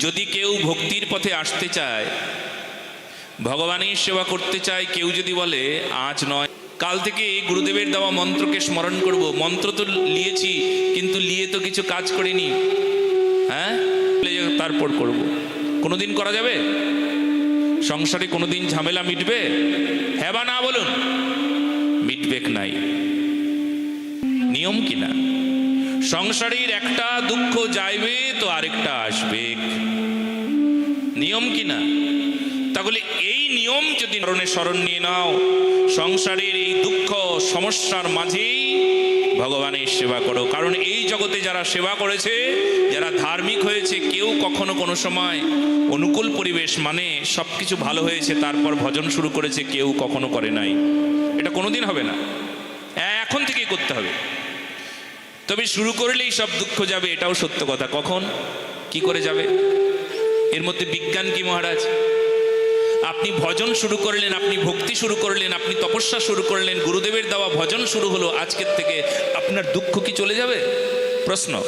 যদি কেউ ভক্তির পথে আসতে চায়, ভগবানের সেবা করতে চায়, কেউ যদি বলে, আজ নয়। কাল থেকে গুরুদেবের দেওয়া মন্ত্রকে স্মরণ করব। মন্ত্র তো লিয়েছি, কিন্তু লিয়ে তো কিছু কাজ করিনি। হ্যাঁ? তারপর করব। কোনোদিন করা যাবে? সংসারে কোনোদিন ঝামেলা মিটবে? হ্যাঁ বা না বলুন। মিটবেক নাই? নিয়ম কিনা সংসারের একটা দুঃখ যাইবে তো আরেকটা আসবে। নিয়ম কিনা তাহলে এই নিয়ম যদি স্মরণে স্মরণ নিয়ে নাও, সংসারের এই দুঃখ সমস্যার মাঝেই ভগবানের সেবা করো। কারণ এই জগতে যারা সেবা করেছে, যারা ধার্মিক হয়েছে, কেউ কখনো কোনো সময় অনুকূল পরিবেশ মানে সব কিছু ভালো হয়েছে, তারপর ভজন শুরু করেছে, কেউ কখনো করে নাই। এটা কোনোদিন হবে না। এখন থেকেই করতে হবে। তবে শুরু করলেই সব দুঃখ যাবে, এটাও সত্য কথা। কখন? কি করে যাবে? এর মধ্যে বিজ্ঞান কি মহারাজ? আপনি ভজন শুরু করলেন, আপনি ভক্তি শুরু করলেন, আপনি তপস্যা শুরু করলেন, গুরুদেবের দেওয়া ভজন শুরু হলো, আজকের থেকে আপনার দুঃখ কি চলে যাবে? প্রশ্ন।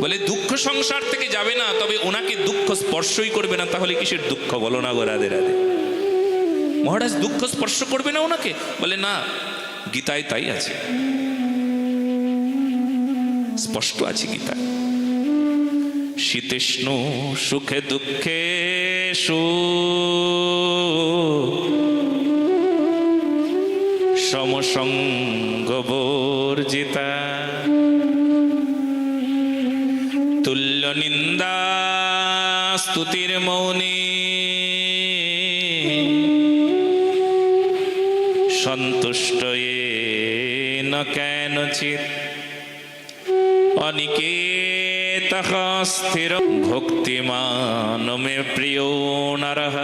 বলে, দুঃখ সংসার থেকে যাবে না, তবে ওনাকে দুঃখ স্পর্শই করবে না, তাহলে কিসের দুঃখ? বলো না গো রাধে রাধে। মহারাজ, দুঃখ স্পর্শ করবে না ওনাকে? বলে, না গীতায় তাই আছে। স্পষ্ট আছে গীতায়। শীতৃষ্ণ সুখে দুঃখে সু। বর্জিতা তুল্য নিন্দা, স্তুতির মৌনী। সন্তুষ্ট ন কেনচিত অনিকেতः স্থির ভক্তিমান মে প্রিয় নরः